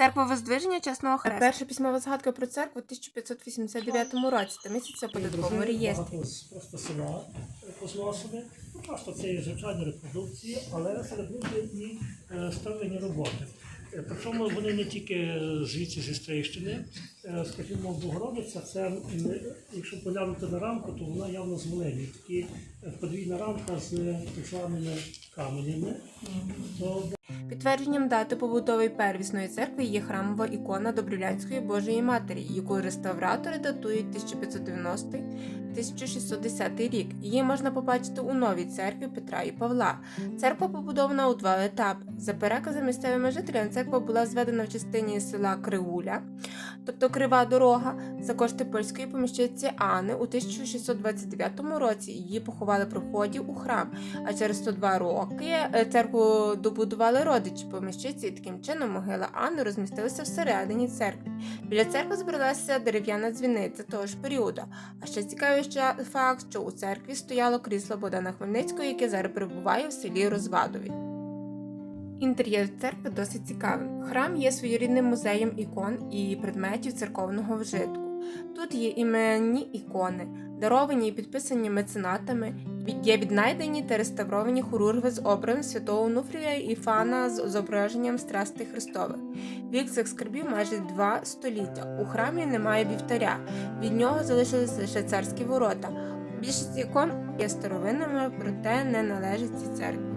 Церква Воздвиження Чесного Хреста. Перша письмова згадка про церкву у 1589 році та місяця в податковому реєстрі. Просто села позвав. Ну, просто це є звичайні репродукції, але серед них є і е, старовинні роботи. Е, Причому вони не тільки звідси зі Стрийщини, Е, скажімо, Богородиця, це якщо поглянути на рамку, то вона явно з Волині. Такі е, подвійна рамка з так званими каменями. Підтвердженням дати побудови первісної церкви є храмова ікона Добрилянської Божої Матері, яку реставратори датують 1590-1610 рік. Її можна побачити у новій церкві Петра і Павла. Церква побудована у два етапи. За переказом місцевими жителями, церква була зведена в частині села Кривуля, тобто Крива дорога, за кошти польської поміщиці Ани у 1629 році. Її поховали при вході у храм. А через 102 роки е, церкву добудували родичі поміщиці, і таким чином могила Анни розмістилася всередині церкви. Біля церкви збиралася дерев'яна дзвіниця того ж періоду. А ще цікавий факт, що у церкві стояло крісло Богдана Хмельницького, яке зараз перебуває в селі Розвадові. Інтер'єр церкви досить цікавий. Храм є своєрідним музеєм ікон і предметів церковного вжитку. Тут є іменні ікони, даровані і підписані меценатами, є віднайдені та реставровані хурурги з образом святого Нуфрія і Фана з зображенням страстей Христових. Вік цих скарбів майже два століття. У храмі немає вівтаря, від нього залишились лише царські ворота. Більшість ікон є старовинами, проте не належать цій церкві.